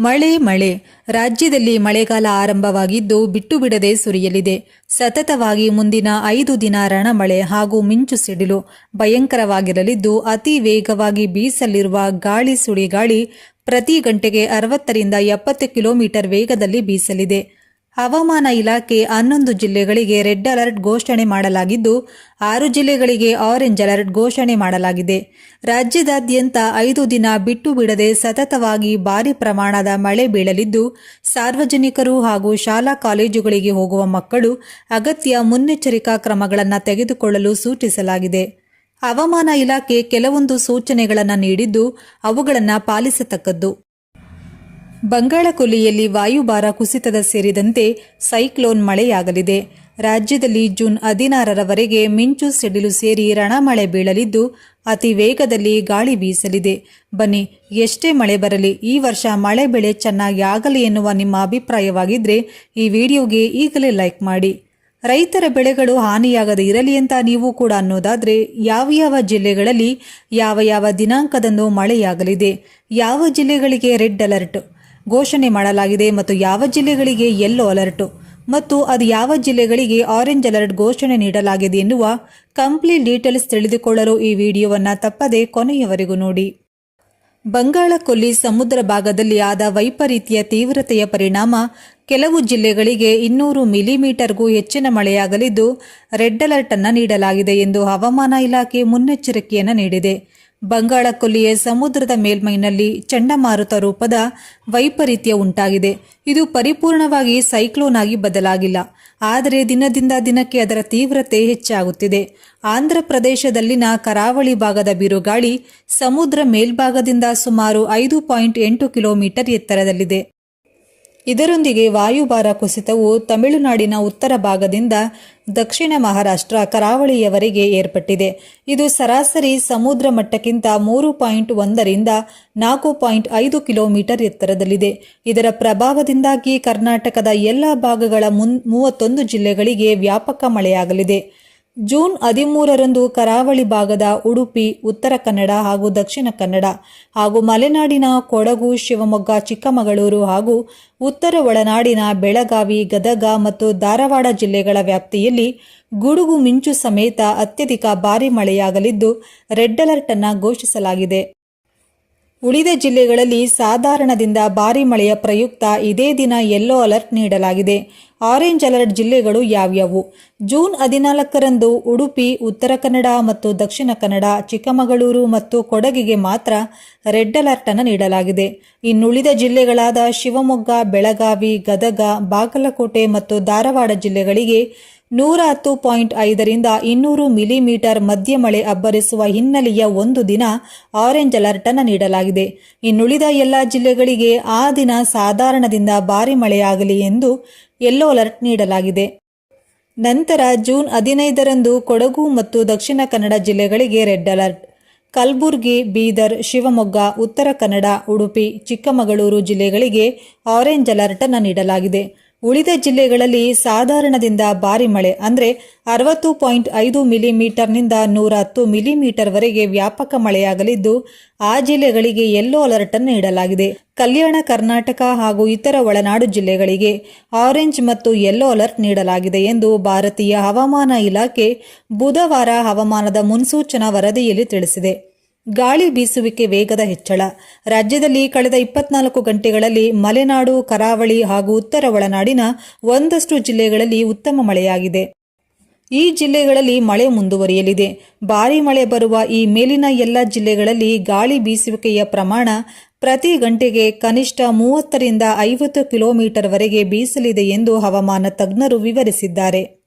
ಮಳೆ ಮಳೆ. ರಾಜ್ಯದಲ್ಲಿ ಮಳೆಗಾಲ ಆರಂಭವಾಗಿದ್ದು ಬಿಟ್ಟು ಬಿಡದೆ ಸುರಿಯಲಿದೆ. ಸತತವಾಗಿ ಮುಂದಿನ ಐದು ದಿನ ರಣಮಳೆ ಹಾಗೂ ಮಿಂಚು ಸಿಡಿಲು ಭಯಂಕರವಾಗಿರಲಿದ್ದು, ಅತಿ ವೇಗವಾಗಿ ಬೀಸಲಿರುವ ಗಾಳಿ ಸುಳಿಗಾಳಿ ಪ್ರತಿ ಗಂಟೆಗೆ ಅರವತ್ತರಿಂದ ಎಪ್ಪತ್ತು ಕಿಲೋಮೀಟರ್ ವೇಗದಲ್ಲಿ ಬೀಸಲಿದೆ. ಹವಾಮಾನ ಇಲಾಖೆ ಹನ್ನೊಂದು ಜಿಲ್ಲೆಗಳಿಗೆ ರೆಡ್ ಅಲರ್ಟ್ ಘೋಷಣೆ ಮಾಡಲಾಗಿದ್ದು, ಆರು ಜಿಲ್ಲೆಗಳಿಗೆ ಆರೆಂಜ್ ಅಲರ್ಟ್ ಘೋಷಣೆ ಮಾಡಲಾಗಿದೆ. ರಾಜ್ಯದಾದ್ಯಂತ ಐದು ದಿನ ಬಿಟ್ಟು ಬಿಡದೆ ಸತತವಾಗಿ ಭಾರಿ ಪ್ರಮಾಣದ ಮಳೆ ಬೀಳಲಿದ್ದು, ಸಾರ್ವಜನಿಕರು ಹಾಗೂ ಶಾಲಾ ಕಾಲೇಜುಗಳಿಗೆ ಹೋಗುವ ಮಕ್ಕಳು ಅಗತ್ಯ ಮುನ್ನೆಚ್ಚರಿಕಾ ಕ್ರಮಗಳನ್ನು ತೆಗೆದುಕೊಳ್ಳಲು ಸೂಚಿಸಲಾಗಿದೆ. ಹವಾಮಾನ ಇಲಾಖೆ ಕೆಲವೊಂದು ಸೂಚನೆಗಳನ್ನು ನೀಡಿದ್ದು, ಅವುಗಳನ್ನು ಪಾಲಿಸತಕ್ಕದ್ದು. ಬಂಗಾಳಕೊಲ್ಲಿಯಲ್ಲಿ ವಾಯುಭಾರ ಕುಸಿತದ ಸೇರಿದಂತೆ ಸೈಕ್ಲೋನ್ ಮಳೆಯಾಗಲಿದೆ. ರಾಜ್ಯದಲ್ಲಿ ಜೂನ್ ಹದಿನಾರರವರೆಗೆ ಮಿಂಚು ಸಿಡಿಲು ಸೇರಿ ರಣಮಳೆ ಬೀಳಲಿದ್ದು, ಅತಿ ವೇಗದಲ್ಲಿ ಗಾಳಿ ಬೀಸಲಿದೆ. ಬನ್ನಿ, ಎಷ್ಟೇ ಮಳೆ ಬರಲಿ, ಈ ವರ್ಷ ಮಳೆ ಬೆಳೆ ಚೆನ್ನಾಗಿ ಆಗಲಿ ಎನ್ನುವ ನಿಮ್ಮ ಅಭಿಪ್ರಾಯವಾಗಿದ್ದರೆ ಈ ವಿಡಿಯೋಗೆ ಈಗಲೇ ಲೈಕ್ ಮಾಡಿ. ರೈತರ ಬೆಳೆಗಳು ಹಾನಿಯಾಗದೇ ಇರಲಿ ಅಂತ ನೀವು ಕೂಡ ಅನ್ನೋದಾದ್ರೆ, ಯಾವ ಯಾವ ಜಿಲ್ಲೆಗಳಲ್ಲಿ ಯಾವ ಯಾವ ದಿನಾಂಕದಂದು ಮಳೆಯಾಗಲಿದೆ, ಯಾವ ಜಿಲ್ಲೆಗಳಿಗೆ ರೆಡ್ ಅಲರ್ಟ್ ಘೋಷಣೆ ಮಾಡಲಾಗಿದೆ ಮತ್ತು ಯಾವ ಜಿಲ್ಲೆಗಳಿಗೆ ಯೆಲ್ಲೋ ಅಲರ್ಟ್ ಮತ್ತು ಅದು ಯಾವ ಜಿಲ್ಲೆಗಳಿಗೆ ಆರೆಂಜ್ ಅಲರ್ಟ್ ಘೋಷಣೆ ನೀಡಲಾಗಿದೆ ಎನ್ನುವ ಕಂಪ್ಲೀಟ್ ಡೀಟೇಲ್ಸ್ ತಿಳಿದುಕೊಳ್ಳಲು ಈ ವಿಡಿಯೋವನ್ನು ತಪ್ಪದೆ ಕೊನೆಯವರೆಗೂ ನೋಡಿ. ಬಂಗಾಳ ಕೊಲ್ಲಿ ಸಮುದ್ರ ಭಾಗದಲ್ಲಿ ಆದ ವೈಪರೀತ್ಯ ತೀವ್ರತೆಯ ಪರಿಣಾಮ ಕೆಲವು ಜಿಲ್ಲೆಗಳಿಗೆ ಇನ್ನೂರು ಮಿಲಿಮೀಟರ್ಗೂ ಹೆಚ್ಚಿನ ಮಳೆಯಾಗಲಿದ್ದು ರೆಡ್ ಅಲರ್ಟ್ ಅನ್ನು ನೀಡಲಾಗಿದೆ ಎಂದು ಹವಾಮಾನ ಇಲಾಖೆ ಮುನ್ನೆಚ್ಚರಿಕೆಯನ್ನು ನೀಡಿದೆ. ಬಂಗಾಳ ಕೊಲ್ಲಿಯ ಸಮುದ್ರದ ಮೇಲ್ಮೈನಲ್ಲಿ ಚಂಡಮಾರುತ ರೂಪದ ವೈಪರೀತ್ಯ ಉಂಟಾಗಿದೆ. ಇದು ಪರಿಪೂರ್ಣವಾಗಿ ಸೈಕ್ಲೋನ್ ಆಗಿ ಬದಲಾಗಿಲ್ಲ. ಆದರೆ ದಿನದಿಂದ ದಿನಕ್ಕೆ ಅದರ ತೀವ್ರತೆ ಹೆಚ್ಚಾಗುತ್ತಿದೆ. ಆಂಧ್ರ ಪ್ರದೇಶದಲ್ಲಿನ ಕರಾವಳಿ ಭಾಗದ ಬಿರುಗಾಳಿ ಸಮುದ್ರ ಮೇಲ್ಭಾಗದಿಂದ ಸುಮಾರು ಐದು ಪಾಯಿಂಟ್ ಎಂಟು ಕಿಲೋಮೀಟರ್ ಎತ್ತರದಲ್ಲಿದೆ. ಇದರೊಂದಿಗೆ ವಾಯುಭಾರ ಕುಸಿತವು ತಮಿಳುನಾಡಿನ ಉತ್ತರ ಭಾಗದಿಂದ ದಕ್ಷಿಣ ಮಹಾರಾಷ್ಟ್ರ ಕರಾವಳಿಯವರೆಗೆ ಏರ್ಪಟ್ಟಿದೆ. ಇದು ಸರಾಸರಿ ಸಮುದ್ರ ಮಟ್ಟಕ್ಕಿಂತ ಮೂರು ಪಾಯಿಂಟ್ ಒಂದರಿಂದ ನಾಲ್ಕು ಪಾಯಿಂಟ್ ಐದು ಕಿಲೋಮೀಟರ್ ಎತ್ತರದಲ್ಲಿದೆ. ಇದರ ಪ್ರಭಾವದಿಂದಾಗಿ ಕರ್ನಾಟಕದ ಎಲ್ಲ ಭಾಗಗಳ ಮುನ್ ಮೂವತ್ತೊಂದು ಜಿಲ್ಲೆಗಳಿಗೆ ವ್ಯಾಪಕ ಮಳೆಯಾಗಲಿದೆ. ಜೂನ್ ಹದಿಮೂರರಂದು ಕರಾವಳಿ ಭಾಗದ ಉಡುಪಿ, ಉತ್ತರ ಕನ್ನಡ ಹಾಗೂ ದಕ್ಷಿಣ ಕನ್ನಡ ಹಾಗೂ ಮಲೆನಾಡಿನ ಕೊಡಗು, ಶಿವಮೊಗ್ಗ, ಚಿಕ್ಕಮಗಳೂರು ಹಾಗೂ ಉತ್ತರ ಒಳನಾಡಿನ ಬೆಳಗಾವಿ, ಗದಗ ಮತ್ತು ಧಾರವಾಡ ಜಿಲ್ಲೆಗಳ ವ್ಯಾಪ್ತಿಯಲ್ಲಿ ಗುಡುಗು ಮಿಂಚು ಸಮೇತ ಅತ್ಯಧಿಕ ಭಾರಿ ಮಳೆಯಾಗಲಿದ್ದು ರೆಡ್ ಅಲರ್ಟ್ ಅನ್ನು ಘೋಷಿಸಲಾಗಿದೆ. ಉಳಿದ ಜಿಲ್ಲೆಗಳಲ್ಲಿ ಸಾಧಾರಣದಿಂದ ಭಾರಿ ಮಳೆಯ ಪ್ರಯುಕ್ತ ಇದೇ ದಿನ ಯೆಲ್ಲೋ ಅಲರ್ಟ್ ನೀಡಲಾಗಿದೆ. ಆರೆಂಜ್ ಅಲರ್ಟ್ ಜಿಲ್ಲೆಗಳು ಯಾವ್ಯಾವು? ಜೂನ್ ಹದಿನಾಲ್ಕರಂದು ಉಡುಪಿ, ಉತ್ತರ ಕನ್ನಡ ಮತ್ತು ದಕ್ಷಿಣ ಕನ್ನಡ, ಚಿಕ್ಕಮಗಳೂರು ಮತ್ತು ಕೊಡಗಿಗೆ ಮಾತ್ರ ರೆಡ್ ಅಲರ್ಟ್ ಅನ್ನು ನೀಡಲಾಗಿದೆ. ಇನ್ನುಳಿದ ಜಿಲ್ಲೆಗಳಾದ ಶಿವಮೊಗ್ಗ, ಬೆಳಗಾವಿ, ಗದಗ, ಬಾಗಲಕೋಟೆ ಮತ್ತು ಧಾರವಾಡ ಜಿಲ್ಲೆಗಳಿಗೆ ನೂರ ಹತ್ತು ಪಾಯಿಂಟ್ ಐದರಿಂದ ಇನ್ನೂರು ಮಿಲಿಮೀಟರ್ ಮಧ್ಯ ಮಳೆ ಅಬ್ಬರಿಸುವ ಹಿನ್ನೆಲೆಯ ಒಂದು ದಿನ ಆರೆಂಜ್ ಅಲರ್ಟ್ ಅನ್ನು ನೀಡಲಾಗಿದೆ. ಇನ್ನುಳಿದ ಎಲ್ಲ ಜಿಲ್ಲೆಗಳಿಗೆ ಆ ದಿನ ಸಾಧಾರಣದಿಂದ ಭಾರಿ ಮಳೆಯಾಗಲಿ ಎಂದು ಯೆಲ್ಲೋ ಅಲರ್ಟ್ ನೀಡಲಾಗಿದೆ. ನಂತರ ಜೂನ್ ಹದಿನೈದರಂದು ಕೊಡಗು ಮತ್ತು ದಕ್ಷಿಣ ಕನ್ನಡ ಜಿಲ್ಲೆಗಳಿಗೆ ರೆಡ್ ಅಲರ್ಟ್ ಕಲಬುರಗಿ, ಬೀದರ್, ಶಿವಮೊಗ್ಗ, ಉತ್ತರ ಕನ್ನಡ, ಉಡುಪಿ, ಚಿಕ್ಕಮಗಳೂರು ಜಿಲ್ಲೆಗಳಿಗೆ ಆರೆಂಜ್ ಅಲರ್ಟ್ ಅನ್ನು ನೀಡಲಾಗಿದೆ. ಉಳಿದ ಜಿಲ್ಲೆಗಳಲ್ಲಿ ಸಾಧಾರಣದಿಂದ ಭಾರಿ ಮಳೆ, ಅಂದರೆ ಅರವತ್ತು ಪಾಯಿಂಟ್ ಐದು ಮಿಲಿಮೀಟರ್ನಿಂದ ನೂರ ಹತ್ತು ಮಿಲಿಮೀಟರ್ವರೆಗೆ ವ್ಯಾಪಕ ಮಳೆಯಾಗಲಿದ್ದು, ಆ ಜಿಲ್ಲೆಗಳಿಗೆ ಯೆಲ್ಲೋ ಅಲರ್ಟ್ ಅನ್ನು ನೀಡಲಾಗಿದೆ. ಕಲ್ಯಾಣ, ಕರ್ನಾಟಕ ಹಾಗೂ ಇತರ ಒಳನಾಡು ಜಿಲ್ಲೆಗಳಿಗೆ ಆರೆಂಜ್ ಮತ್ತು ಯೆಲ್ಲೋ ಅಲರ್ಟ್ ನೀಡಲಾಗಿದೆ ಎಂದು ಭಾರತೀಯ ಹವಾಮಾನ ಇಲಾಖೆ ಬುಧವಾರ ಹವಾಮಾನದ ಮುನ್ಸೂಚನಾ ವರದಿಯಲ್ಲಿ ತಿಳಿಸಿದೆ. ಗಾಳಿ ಬೀಸುವಿಕೆ ವೇಗದ ಹೆಚ್ಚಳ. ರಾಜ್ಯದಲ್ಲಿ ಕಳೆದ ಇಪ್ಪತ್ನಾಲ್ಕು ಗಂಟೆಗಳಲ್ಲಿ ಮಲೆನಾಡು, ಕರಾವಳಿ ಹಾಗೂ ಉತ್ತರ ಒಳನಾಡಿನ ಒಂದಷ್ಟು ಜಿಲ್ಲೆಗಳಲ್ಲಿ ಉತ್ತಮ ಮಳೆಯಾಗಿದೆ. ಈ ಜಿಲ್ಲೆಗಳಲ್ಲಿ ಮಳೆ ಮುಂದುವರಿಯಲಿದೆ. ಭಾರಿ ಮಳೆ ಬರುವ ಈ ಮೇಲಿನ ಎಲ್ಲ ಜಿಲ್ಲೆಗಳಲ್ಲಿ ಗಾಳಿ ಬೀಸುವಿಕೆಯ ಪ್ರಮಾಣ ಪ್ರತಿ ಗಂಟೆಗೆ ಕನಿಷ್ಠ ಮೂವತ್ತರಿಂದ ಐವತ್ತು ಕಿಲೋಮೀಟರ್ವರೆಗೆ ಬೀಸಲಿದೆ ಎಂದು ಹವಾಮಾನ ತಜ್ಞರು ವಿವರಿಸಿದ್ದಾರೆ.